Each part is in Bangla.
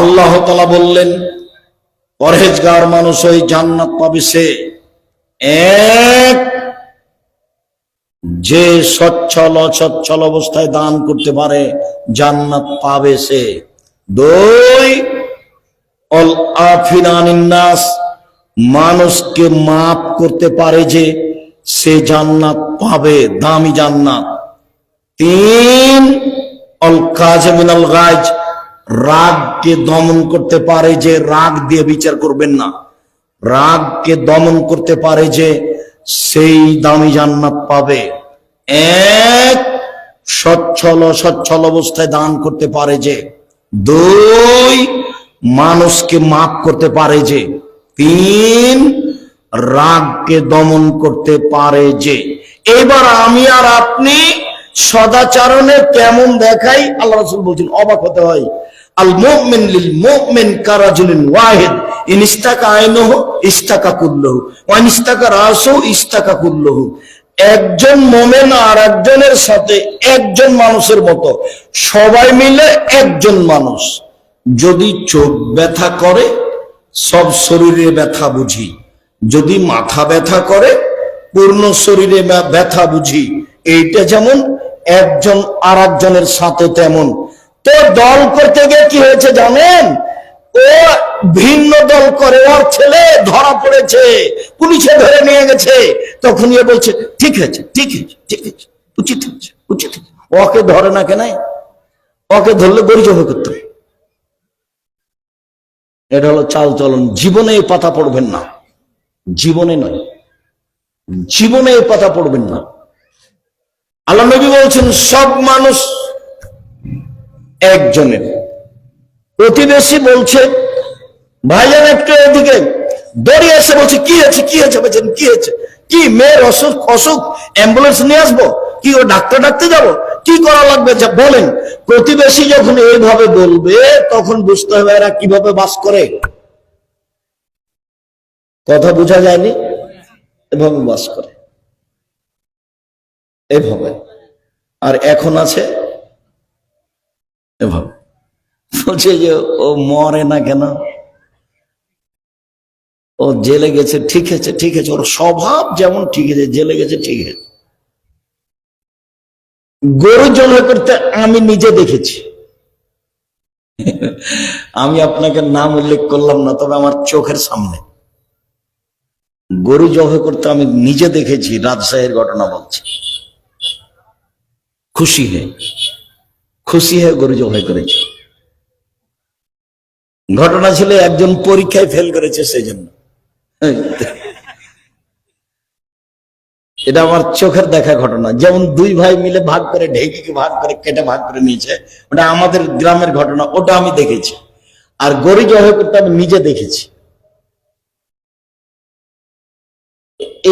আল্লাহ তালা বললেন, পরহেজগার মানুষ ওই জান্নাত পাবে সে এক। যে সচ্ছল অসচ্ছল অবস্থায় দান করতে পারে, জান্নাত পাবে সে। দুই, অল আফিনানিন্নাস মানুষকে মাফ করতে পারে যে সে জান্নাত পাবে, দামি জান্নাত। তিন, অল কাজ মিনাল গাজ রাগকে দমন করতে পারে যে রাগ দিয়ে বিচার করবেন না। রাগকে দমন করতে পারে যে সেই দামি জান্নাত পাবে। এক সচ্ছল সচ্ছল অবস্থায় দান করতে পারে যে। দুই মানুষকে মাফ করতে পারে যে। তিন রাগকে দমন করতে পারে যে। এবার আমি আর আপনি সদাচরণে কেমন দেখাই? আল্লাহ রসুল বলছেন, অবাক হতে হয়। একজন মোমেন আর একজনের সাথে একজন মানুষের মতো। সবাই মিলে একজন মানুষ। যদি চোখ ব্যথা করে, সব শরীরে ব্যথা বুঝি। যদি মাথা ব্যথা করে, পূর্ণ শরীরে ব্যথা বুঝি। এইটা যেমন একজন আর একজনের সাথে তেমন। তো দল করতে গিয়ে কি হয়েছে জানেন? ও ভিন্ন দল করে, ওর ছেলে ধরা পড়েছে, পুলিশে ধরে নিয়ে গেছে। তখন ইয়ে বলছে, ঠিক আছে ঠিক আছে ঠিক আছে, উচিত হয়েছে, উচিত ওকে ধরে না কেন ওকে ধরলে গড়ি জমা করতে। এটা হলো চাল চলন। জীবনে এই পাতা পড়বেন না। জীবনে নয়, জীবনে এই পাতা পড়বেন না। আল্লাহ নবী বলছেন, সব মানুষ একজনের। প্রতিবেশী বলছে, ভাইজান একটু এদিকে দৌড়িয়ে এসে বলছে, কি হয়েছে কি হয়েছে বলছেন কি হয়েছে? কি মেয়ের অসুখ অসুখ? অ্যাম্বুলেন্স নিয়ে আসব? কি ও ডাক্তার ডাকতে যাব? কি করা লাগবে? যা বলেন। প্রতিবেশী যখন এইভাবে বলবে, তখন বুঝতে হবে এরা কীভাবে বাস করে। কথা বোঝা যায়নি? এভাবে বাস করে। এভাবে। আর এখন আছে এভাবে। বলছে যে, ও মরে না কেন? ও জেলে গেছে, ঠিক আছে ঠিক আছে। ওর স্বভাব যেমন ঠিক আছে, জেলে গেছে, ঠিক আছে। গরু জন্য করতে আমি নিজে দেখেছি। আমি আপনাকে নাম উল্লেখ করলাম না, তবে আমার চোখের সামনে। গরু জবাই করতে আমি নিজে দেখেছি, রাজশাহীর ঘটনা বলছি। খুশি হয়ে। খুশি হয়ে গরু জবাই করেছি। ঘটনা ছিল একজন পরীক্ষায় ফেল করেছে সেই জন্য এটা আমার চোখের দেখা ঘটনা। যেমন দুই ভাই মিলে ভাগ করে ঢেকিকে ভাগ করে কেটে ভাগ করে নিয়েছে, ওটা আমাদের গ্রামের ঘটনা, ওটা আমি দেখেছি। আর গরু জবাই করতে আমি নিজে দেখেছি।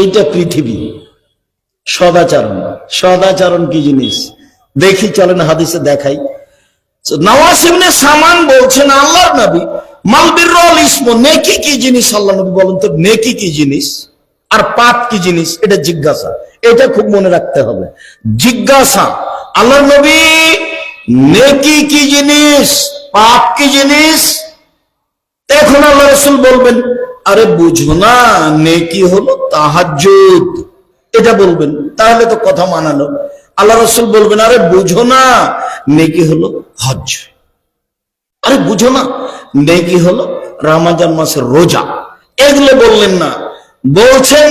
এইটা পৃথিবী। সদাচরণ। সদাচরণ কি জিনিস? দেখি, চলেন হাদিসে দেখাই। নওয়াজ সামান বলছেন, আল্লাহর নবী মালবিরুল ইসম, নেকি কি জিনিস? আল্লাহ নবী বলেন তো, নেকি কি জিনিস? আর পাপ কি জিনিস? এটা জিজ্ঞাসা। এটা খুব মনে রাখতে হবে। জিজ্ঞাসা, আল্লাহর নবী, নেকি কি জিনিস? পাপ কি জিনিস? এখন আল্লাহ রসুল বলবেন, আরে বুঝো না, নেকি হলো তাহাজ্জুদ। এটা বলবেন, তাহলে তো কথা মানানো আল্লাহ রসুল বলবেন, আরে বুঝো না, নেকি হলো হজ আরে বুঝো না, নেকি হলো রামাজান মাসের রোজা। এগুলো বললেন না, বলছেন,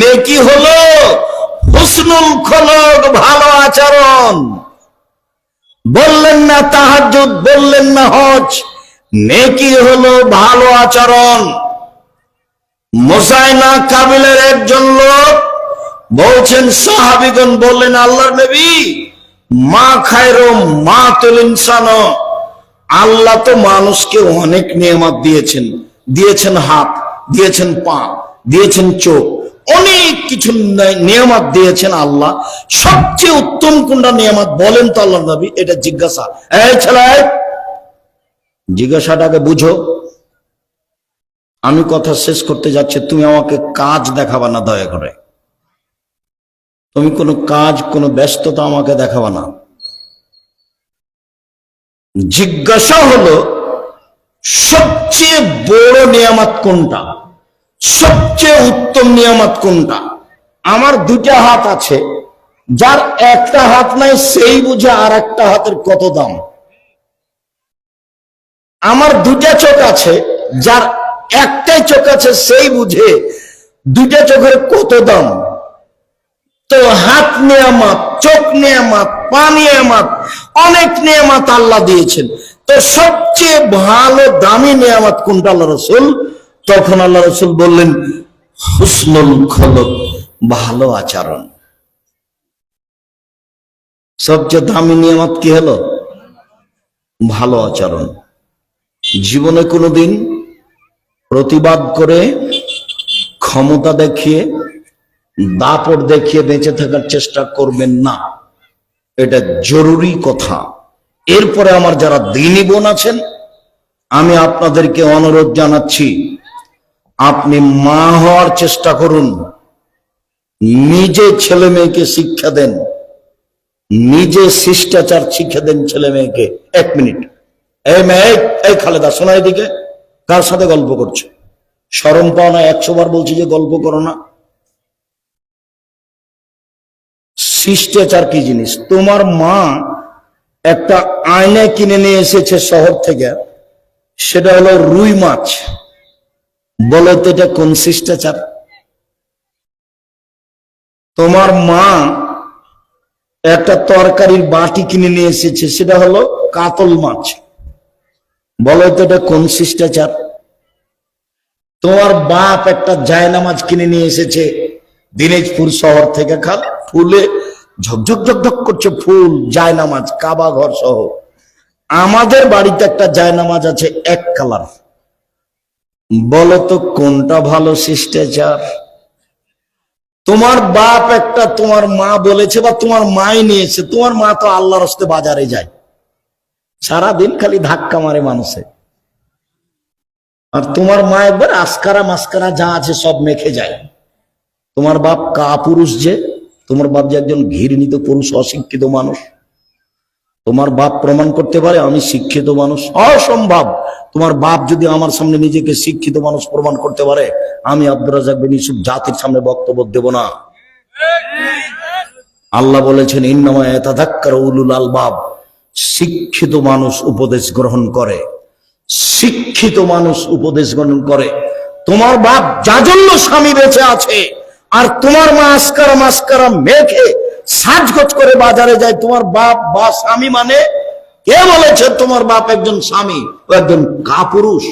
নেকি হলো হুসনুল খলক, ভালো আচরণ। বললেন না তাহাজ্জুদ, বললেন না হজ নেকি হলো ভালো আচরণ। মোসাইনা কাবিলের একজন লোক বলছেন, সাহাবিগণ বললেন, আল্লাহর নবী, মা খায়রো, মা তুল ইনসান। আল্লাহ তো মানুষকে অনেক নিয়ামত দিয়েছেন। দিয়েছেন হাত, দিয়েছেন পা, দিয়েছেন চোখ। অনেক কিছু নিয়ামত দিয়েছেন আল্লাহ। সবচেয়ে উত্তম কোনটা নিয়ামত বলেন তো আল্লাহ নবী, এটা জিজ্ঞাসা। এই ছেলে, জিজ্ঞাসাটাকে বুঝো। আমি কথা শেষ করতে যাচ্ছি, তুমি আমাকে কাজ দেখাবা না দয়া করে। তুমি কোনো কাজ, কোনো ব্যস্ততা আমাকে দেখাবা না। জিজ্ঞাসা হলো, সবচেয়ে বড় নিয়ামত কোনটা? সবচেয়ে উত্তম নিয়ামত কোনটা? আমার দুটা হাত আছে, যার একটা হাত নাই, সেই বুঝে আর একটা হাতের কত দাম? আমার দুটা চোখ আছে, যার একটাই চোখ আছে, সেই বুঝে দুটা চোখের কত দাম? তো হাত নেয়ামাত, চোখ নেয়ামাত, পা নেয়ামাত, অনেক নেয়ামাত আল্লাহ দিয়েছেন। তো সবচেয়ে ভালো, দামি নেয়ামাত কোনটা আল্লাহ রসুল? তখন আল্লাহ রসুল বললেন, হুসনুল খলক, ভালো আচরণ। সবচেয়ে দামি নিয়ামত কি হলো? ভালো আচরণ। জীবনে কোনোদিন প্রতিবাদ করে ক্ষমতা দেখিয়ে দাপট দেখিয়ে বেঁচে থাকার চেষ্টা করবেন না। এটা জরুরি কথা। এরপরে আমার যারা দিনী বোন আছেন, আমি আপনাদেরকে অনুরোধ জানাচ্ছি, আপনি মা হওয়ার চেষ্টা করুন। নিজে ছেলে মেয়েকে শিক্ষা দেন। নিজে শিষ্টাচার শিক্ষা দেন ছেলে মেয়েকে। এক মিনিট। এই এই- খালেদা, শোনা এদিকে। কার সাথে গল্প করছ? সরম পাও না, একশো বার বলছি যে গল্প করো না। শিষ্টাচার কি জিনিস? তোমার মা একটা আয়না কিনে নিয়ে এসেছে শহর থেকে, সেটা হলো রুই মাছ। বলো তো এটা কোন শিষ্টাচার? তোমার মা একটা তরকারির বাটি কিনে নিয়ে এসেছে, সেটা হলো কাতল মাছ। বলো তো এটা কোন শিষ্টাচার? তোমার বাপ একটা জায়নামাজ কিনে নিয়ে এসেছে, দিনাজপুর শহর থেকে খাল, ফুলে ঝকঝক ঝকঝক করছে ফুল, জায়নামাজ, কাবা ঘর সহ। আমাদের বাড়িতে একটা জায়নামাজ আছে এক কালার। বলো তো কোনটা ভালো শিষ্টাচার? তোমার বাপ একটা তোমার মা বলেছে বা তোমার মাই নিয়েছে, তোমার মা তো আল্লাহর হস্তে বাজারে যায়। সারাদিন খালি ধাক্কা মারে মানুষে। আর তোমার মা একবার আসকারা মাস্কারা যা আছে সব মেখে যায়। তোমার বাপ কা পুরুষ যে তোমার বাপ যে একজন ঘৃণিত পুরুষ, অশিক্ষিত মানুষ। তোমার বাপ প্রমাণ করতে পারে আমি শিক্ষিত মানুষ। অসম্ভব! তোমার বাপ যদি আমার সামনে নিজেকে শিক্ষিত মানুষ প্রমাণ করতে পারে, আমি আব্দুর রাজাক বিন জাতির সামনে বক্তব্য দেব না। আল্লাহ বলেছেন, ইন্নামা এতাধাক্কার উলুল আলবাব। শিক্ষিত মানুষ উপদেশ গ্রহণ করে। শিক্ষিত মানুষ উপদেশ গ্রহণ করে। তোমার বাপ যা জন্য স্বামী বেঁচে আছে আর তোমার মা আসকারা মাস্কারা মেখে সাজগোজ করে বাজারে যায়। তোমার বাপ বা স্বামী মানে কে বলেছে তোমার বাপ একজন স্বামী ও একজন কাপুরুষ?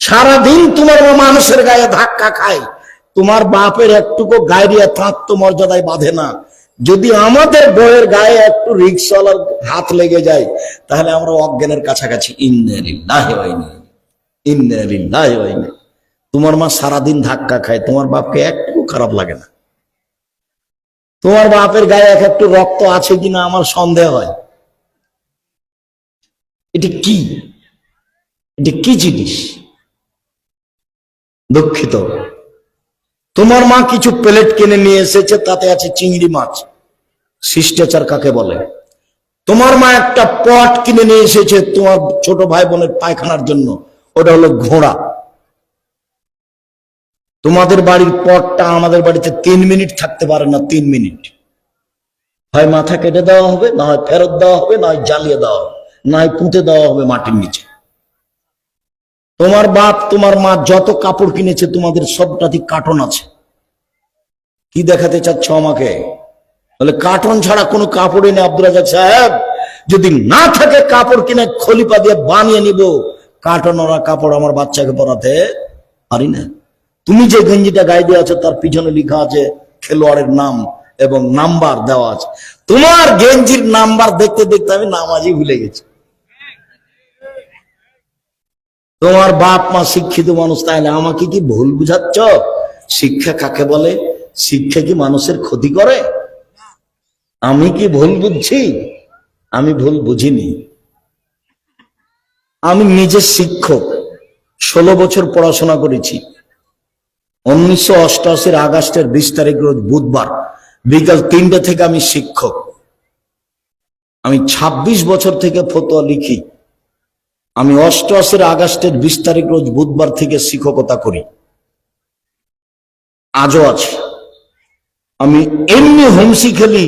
সারাদিন তোমার মা মানুষের গায়ে ধাক্কা খায়। তোমার বাপের একটুকু গায়ে থাকতো মর্যাদায় বাঁধে না। যদি আমাদের বইয়ের গায়ে একটু রিক্সাওয়ালার হাত লেগে যায়, তাহলে আমরা অজ্ঞানের কাছাকাছি। ইন্নারিল্লাহি ওয়া তোমার মা সারাদিন ধাক্কা খায়, তোমার বাপকে একটু খারাপ লাগে না। তোমার বাপের গায়ে এক একটু রক্ত আছে কিনা আমার সন্দেহ হয়। এটি কি? এটি কি জিনিস? দুঃখিত। তোমার মা কিছু প্লেট কিনে নিয়ে এসেছে, তাতে আছে চিংড়ি মাছ। শিষ্টাচার কাকে বলে? তোমার মা একটা পট কিনে নিয়ে এসেছে তোমার ছোট ভাই বোনের পায়খানার জন্য। ওটা হলো ঘোড়া। তোমাদের বাড়ির পটটা আমাদের বাড়িতে তিন মিনিট থাকতে পারে না, তিন মিনিট। হয় মাথা কেটে দেওয়া হবে, না হয় ফেরত দেওয়া হবে, না হয় জ্বালিয়ে দেওয়া হবে, না হয় পুঁতে দেওয়া হবে মাটির নিচে। তোমার বাপ, তোমার মা যত কাপড় কিনেছে, তোমাদের সবটাতে কার্টন আছে। কি দেখাতে চাচ্ছ আমাকে? বলে কার্টন ছাড়া কোনো কাপড়ই নেই আব্দুল রাজাক সাহেব। যদি না থাকে কাপড় কিনে খলিপা দিয়ে বানিয়ে নিব, কার্টন ওরা কাপড় আমার বাচ্চাকে পরাতে পারি না। তুমি যে গেঞ্জিটা গায়ে দিয়ে আছো, তার পিছনে লেখা আছে খেলোয়াড়ের নাম এবং নাম্বার দেওয়া আছে। তোমার গেঞ্জির নাম্বার দেখতে দেখতে আমি নামাজই ভুলে গেছি। তোমার বাপ মা শিক্ষিত মানুষ, তাহলে আমাকে কি ভুল বুঝাচ্ছ? শিক্ষা কাকে বলে? শিক্ষা কি মানুষের ক্ষতি করে? আমি কি ভুল বুঝছি? আমি ভুল বুঝিনি। আমি নিজে শিক্ষক, ষোলো বছর পড়াশোনা করেছি। উনিশশো অষ্টআশির আগস্টের বিশ তারিখ রোজ বুধবার বিকাল তিনটে থেকে আমি শিক্ষক। আমি ২৬ বছর থেকে ফতোয়া লিখি। আমি অষ্টআশির আগস্টের বিশ তারিখ রোজ বুধবার থেকে শিক্ষকতা করি। আজও আছে। আমি এমনি হোমসি খেলি,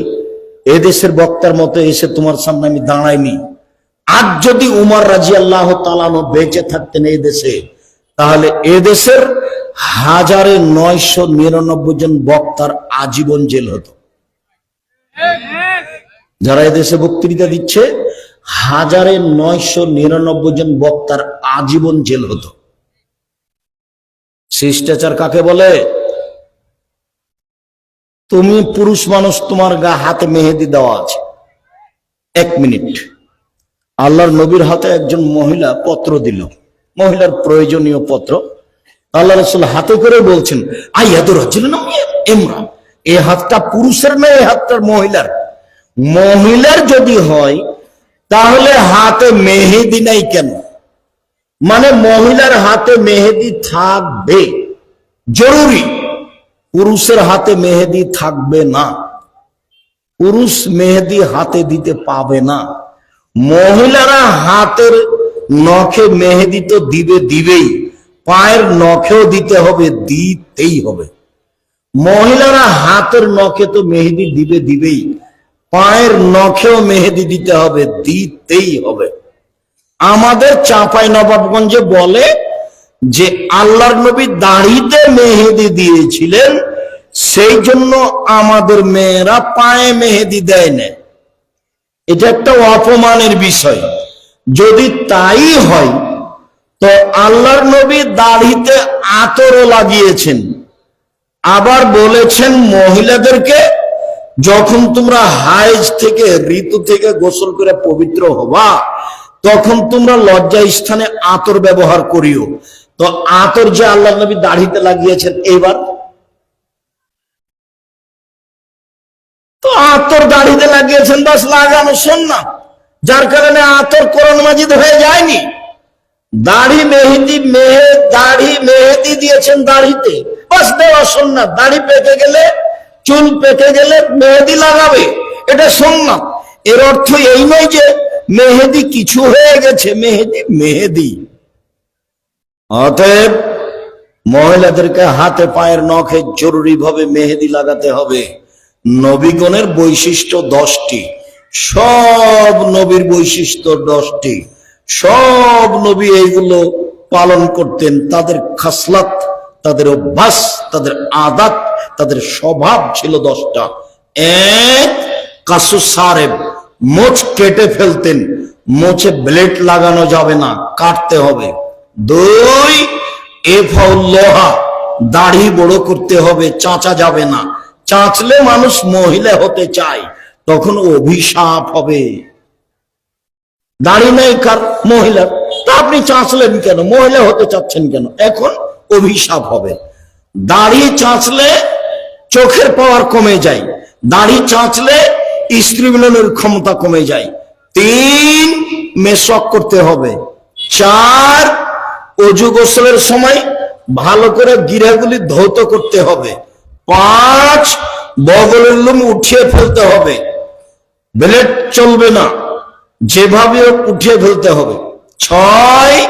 এদেশের বক্তার মতো এসে তোমার সামনে আমি দাঁড়াইনি। আজ যদি উমার রাজি আল্লাহ তালানো বেঁচে থাকতেন এই দেশে, তাহলে এদেশের হাজারে নয়শো নিরানব্বই জন বক্তার আজীবন জেল হতো। যারা এদেশে বক্তৃতা দিচ্ছে, হাজারে নয়শো নিরানব্বই জন বক্তার আজীবন জেল হতো। শিষ্টাচার কাকে বলে? তুমি পুরুষ মানুষ, তোমার গা হাতে মেহেদি দেওয়া আছে। এক মিনিট। আল্লাহর নবীর হাতে একজন মহিলা পত্র দিল। মহিলার প্রয়োজনীয় পত্র আল্লাহ রসুল হাতে করে বলছেন আইয়াদুর হচ্ছিল না এমরা এই হাতটা পুরুষের না এই হাতটা মহিলার। মহিলার যদি হয়, তাহলে হাতে মেহেদি নাই কেন? মানে মহিলার হাতে মেহেদি থাকবে, জরুরি। পুরুষের হাতে মেহেদি থাকবে না। পুরুষ মেহেদি হাতে দিতে পাবে না। মহিলারা হাতের নখে মেহেদি তো দিবে দিবেই। পায়ের নখেও দিতে হবে, দিতেই হবে। মহিলারা হাতের নখে তো মেহেদি দিবে দিবেই, পায়ের নখেও মেহেদি দিতে হবে, দিতেই হবে। আমাদের চাঁপাই নবাবগঞ্জে বলে যে, আল্লাহর নবী দাড়িতে মেহেদি দিয়েছিলেন, সেই জন্য আমাদের মেয়েরা পায়ে মেহেদি দেয় না। এটা একটা অপমানের বিষয়। যদি তাই হয় তো আল্লাহর নবী দাড়িতে আতরও লাগিয়েছেন। আবার বলেছেন, মহিলাদেরকে যখন তোমরা হাইজ থেকে, ঋতু থেকে গোসল করে পবিত্র হবা তখন তোমরা লজ্জা স্থানে আতর ব্যবহার করিও। তো আতর যে আল্লাহ নবী দাড়িতে লাগিয়েছেন, এবার? তো আতর দাড়িতে লাগিয়েছেন, বাস লাগানো শোন না। যার কারণে আতর কোরআন মাজিদ হয়ে যায়নি। দাড়ি মেহেদি, মেহে দাড়ি মেহেদি দিয়েছেন দাড়িতে। বাস দেওয়া শোন দাড়ি পেকে গেলে, চুল পেকে গেলে মেহেদি লাগাবে। এটা শোন না এর অর্থ এই নয় যে মেহেদি কিছু হয়ে গেছে, মেহেদি মেহেদি। অতএব মহিলাদেরকে হাতে পায়ের নখে জরুরি ভাবে মেহেদি লাগাতে হবে। নবীগণের বৈশিষ্ট্য দশটি। সব নবীর বৈশিষ্ট্য দশটি। সব নবী এইগুলো পালন করতেন, তাদের খাসলাত, তাদের অভ্যাস, তাদের আদাত, তাদের স্বভাব ছিল দশটা। এক, কাসু সারেব, মোচ কেটে ফেলতেন, মোচে ব্লেড লাগানো যাবে না, কাটতে হবে। দুই লোহা দাড়ি বড় করতে হবে, চাচা যাবে না। চাচলে মানুষ মহিলা হতে চায়, তখন অভিশাপ হবে। দাড়ি নেই কার? মহিলার তা আপনি চাঁচলেন কেন? মহিলা হতে চাচ্ছেন কেন? এখন অভিশাপ হবে। দাড়ি চাঁচলে চোখের পাওয়ার কমে যায়। দাড়ি চাঁচলে স্ত্রী মিলনের ক্ষমতা কমে যায়। তিন মেশক করতে হবে। চার, অজু গোসলের সময় ভালো করে গিরাগুলি ধৌত করতে হবে। পাঁচ বগলের লুম উঠিয়ে ফেলতে হবে। ব্লেড চলবে না। যেভাবে উঠিয়ে ফেলতে হবে। ছয়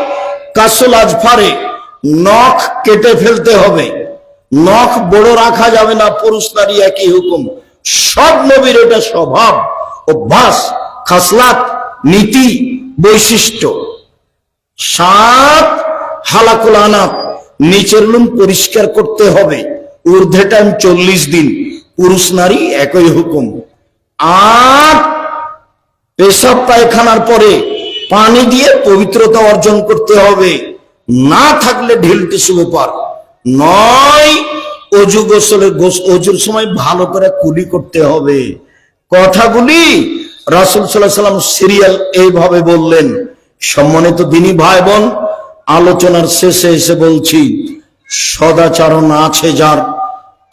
কাসুল আজফারে নখ কেটে ফেলতে হবে। নখ বড় রাখা যাবে না, পুরুষ নারী একই হুকুম। সব নবীর এটা স্বভাব। অভ্যাস, খাসলাত, নীতি, বৈশিষ্ট্য। সাত হালাকুল নিচের লুম পরিষ্কার করতে হবে। ঊর্ধ্বে টাইম চল্লিশ দিন। পুরুষ নারী একই হুকুম। আট পেশাব পায়খানার পরে পানি দিয়ে পবিত্রতা অর্জন করতে হবে। না থাকলে ঢিল টিসু ব্যাপার নয়, অজু গোসলের গোস- অজুর সময় ভালো করে কুলি করতে হবে। কথাগুলি রাসুল সাল্লাহ সাল্লাম সিরিয়াল এইভাবে বললেন। সম্মানিত দিনী ভাই বোন আলোচনার শেষে এসে বলছি, সদাচরণ আছে যার,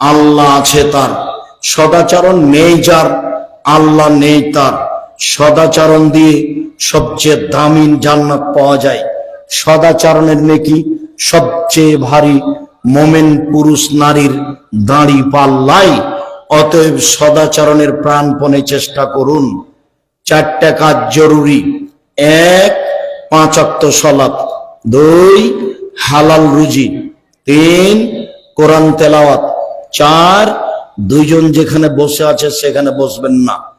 আল্লাহ আছে তার। সদাচরণ নেই যার, আল্লাহ নেই তার। সদাচরণ দিয়ে সবচেয়ে দামি জান্নাত পাওয়া যায়। সদাচরণের নেকি সবচেয়ে ভারী মোমেন পুরুষ নারীর দাঁড়ি পাল্লাই। অতএব সদাচরণের প্রাণপণে চেষ্টা করুন। চারটা কাজ জরুরি। এক, পাঁচ অক্ত সলাপ দুই, হালাল রুজি। তিন, কোরআন তেলাওয়াত। চার, দুইজন যেখানে বসে আছে সেখানে বসবেন না।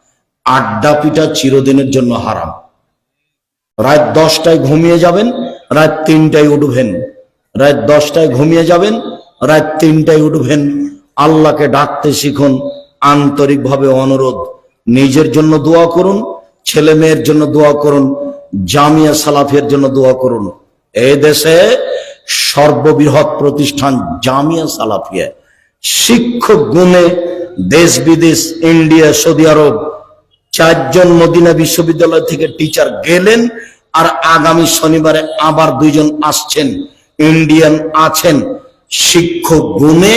আড্ডা পিটা চিরদিনের জন্য হারাম। রাত দশটায় ঘুমিয়ে যাবেন, রাত তিনটায় উঠবেন। রাত দশটায় ঘুমিয়ে যাবেন, রাত তিনটায় উঠবেন। আল্লাহকে ডাকতে শিখুন, আন্তরিকভাবে অনুরোধ। নিজের জন্য দোয়া করুন, ছেলে মেয়ের জন্য দোয়া করুন, জামিয়া সালাফের জন্য দোয়া করুন। এই দেশে সর্ববৃহৎ প্রতিষ্ঠান জামিয়া সালাফিয়া। শিক্ষক গুণে দেশ বিদেশ, ইন্ডিয়া, সৌদি আরব চারজন মদিনা বিশ্ববিদ্যালয় থেকে টিচার গেলেন, আর আগামী শনিবারে আবার দুইজন আসছেন। ইন্ডিয়ান আছেন। শিক্ষক গুণে,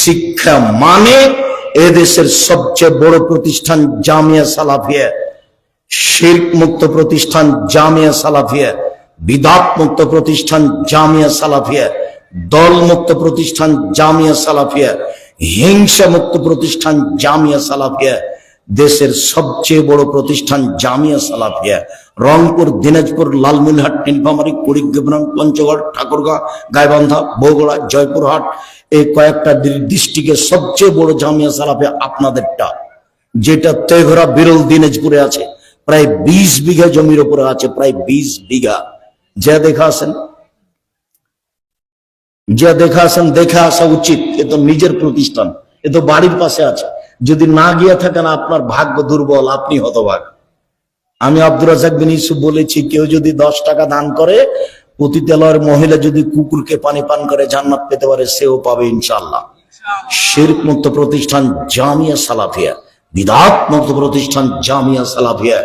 শিক্ষা মানে এদেশের সবচেয়ে বড় প্রতিষ্ঠান জামিয়া সালাফিয়া। শিল্প মুক্ত প্রতিষ্ঠান জামিয়া সালাফিয়া। বিদাত মুক্ত প্রতিষ্ঠান জামিয়া সালাফিয়া। দল মুক্ত প্রতিষ্ঠান জামিয়া সালাফিয়া। হিংসা মুক্ত প্রতিষ্ঠান জামিয়া সালাফিয়া। দেশের সবচেয়ে বড় প্রতিষ্ঠান জামিয়া সালাফিয়া, রংপুর, দিনাজপুর লালমনিরহাট নীলফামারী কুড়িগ্রাম, পঞ্চগড়, ঠাকুরগাঁ, গাইবান্ধা, বগুড়া, জয়পুরহাট, এই কয়েকটা ডিস্ট্রিক্টের সবচেয়ে বড় জামিয়া সালাফিয়া আপনাদেরটা, যেটা তেঘরা বিরল দিনাজপুরে আছে, প্রায় বিশ বিঘা জমির উপরে আছে, প্রায় বিশ বিঘা। যা দেখা আসেন যা দেখা আসেন দেখে আসা উচিত, এ তো নিজের প্রতিষ্ঠান, এ তো বাড়ির পাশে আছে। যদি না গিয়ে থাকেন, আপনার ভাগ্য দুর্বল, আপনি হতভাগ। আমি আব্দুর রাজাক বিন ইউসুফ বলেছি, কেউ যদি দশ টাকা দান করে, পতিতালয়ের মহিলা যদি কুকুরকে পানি পান করে, জান্নাত পেতে পারে, সেও পাবে ইনশাল্লাহ শিরক মুক্ত প্রতিষ্ঠান জামিয়া সালাফিয়া বিদাত মুক্ত প্রতিষ্ঠান জামিয়া সালাফিয়া,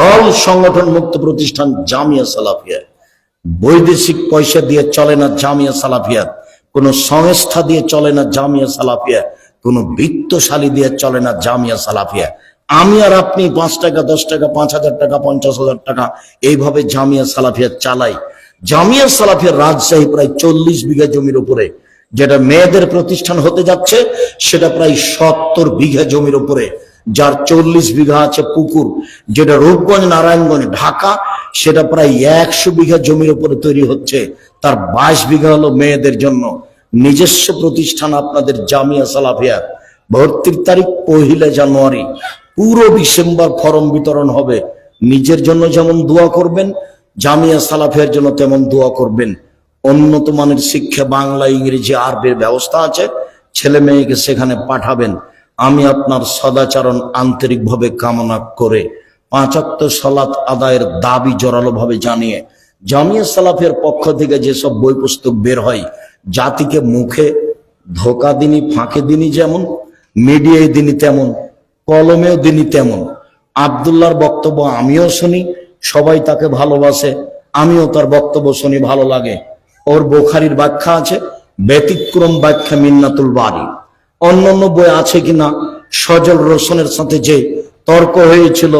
দল সংগঠন মুক্ত প্রতিষ্ঠান জামিয়া সালাফিয়া। বৈদেশিক পয়সা দিয়ে চলে না জামিয়া সালাফিয়া, কোন সংস্থা দিয়ে চলে না জামিয়া সালাফিয়া। কোন বৃত্তশালী দিয়ে চলে না জামিয়া সালাফিয়া। আমি আর আপনি পাঁচ টাকা, দশ টাকা, পাঁচ হাজার টাকা, পঞ্চাশ হাজার টাকা এইভাবে জামিয়া সালাফিয়া চালাই। জামিয়া সালাফিয়া রাজশাহী প্রায় চল্লিশ বিঘা জমির উপরে, যেটা মেয়েদের প্রতিষ্ঠান হতে যাচ্ছে, সেটা প্রায় সত্তর বিঘা জমির উপরে, যার চল্লিশ বিঘা আছে পুকুর, যেটা রূপগঞ্জ, নারায়ণগঞ্জ, ঢাকা, সেটা প্রায় একশো বিঘা জমির উপরে তৈরি হচ্ছে। তার বাইশ বিঘা হলো মেয়েদের জন্য। নিজস্ব প্রতিষ্ঠান আপনাদের জামিয়া সালাফিয়া। ভর্তির তারিখ পহিলা জানুয়ারি। পুরো ডিসেম্বর ফরম বিতরণ হবে। নিজের জন্য যেমন দোয়া করবেন, জামিয়া সালাফিয়ার জন্য তেমন দোয়া করবেন। উন্নত মানের শিক্ষা বাংলা, ইংরেজি, আরবির ব্যবস্থা আছে। ছেলে মেয়েকে সেখানে পাঠাবেন। আমি আপনার সদাচরণ আন্তরিকভাবে কামনা করে পাঁচাত্ত সালাত আদায়ের দাবি জোরালোভাবে জানিয়ে, জামিয়া সালাফের পক্ষ থেকে যেসব বই পুস্তক বের হয় জাতিকে মুখে ধোকা দিনই, ফাঁকে দিনই যেমন, মিডিয়ায় দিনই তেমন, কলমেও দিনই তেমন। আবদুল্লাহর বক্তব্য আমিও শুনি, সবাই তাকে ভালোবাসে, আমিও তার বক্তব্য শুনি, ভালো লাগে। ওর বোখারির ব্যাখ্যা আছে, ব্যতিক্রম ব্যাখ্যা মিন্নাতুল বাড়ি। অন্য অন্য বই আছে কিনা, সজল রোশনের সাথে যে তর্ক হয়েছিল,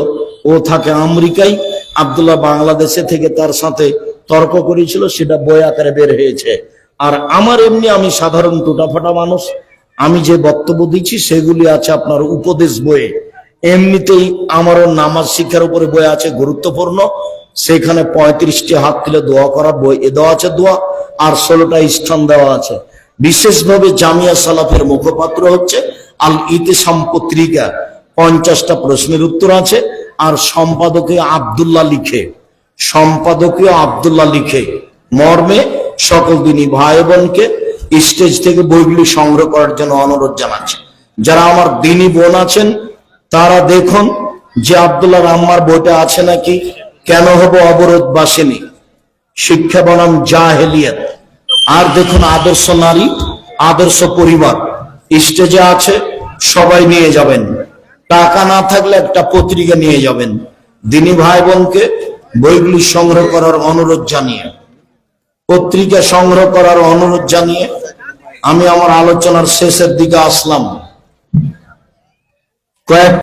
ও থাকে আমেরিকায়, আবদুল্লাহ বাংলাদেশে থেকে তার সাথে তর্ক করেছিল, সেটা বই আকারে বের হয়েছে। আর আমার এমনি আমি সাধারণ টুটাফাটা মানুষ, আমি যে বক্তব্য দিচ্ছি সেগুলি আছে আপনার উপদেশ বইয়ে। এমনিতেই আমারও নামাজ শিক্ষার উপরে বই আছে গুরুত্বপূর্ণ, সেখানে পঁয়ত্রিশটি হাত তুলে দোয়া করা বই, এ দেওয়া আছে দোয়া, আর ষোলোটা স্থান দেওয়া আছে। বিশেষভাবে জামিয়া সালাফের মুখপাত্র হচ্ছে আল ইতেসাম পত্রিকা, পঞ্চাশটা প্রশ্নের উত্তর আছে, আর সম্পাদকীয় আবদুল্লাহ লিখে, সম্পাদকীয় আবদুল্লাহ লিখে। মর্মে সকল দিনই ভাই বোনকে স্টেজ থেকে বইগুলি সংগ্রহ করার জন্য অনুরোধ জানাচ্ছি। যারা আমার দিনী বোন আছেন, তারা দেখুন যে আবদুল্লাহ রাম্মার বইটা আছে নাকি? কেন হব অবরোধ বাসেনি শিক্ষা বনাম জাহেলিয়াত। আর দেখুন আদর্শ নারী, আদর্শ পরিবার। স্টেজে আছে, সবাই নিয়ে যাবেন। টাকা না থাকলে একটা পত্রিকা নিয়ে যাবেন। দিনী ভাই বোনকে বইগুলি সংগ্রহ করার অনুরোধ জানিয়ে। পত্রিকা সংগ্রহ করার অনুরোধ জানিয়ে আমি আমার আলোচনার শেষের দিকে আসলাম। কয়েক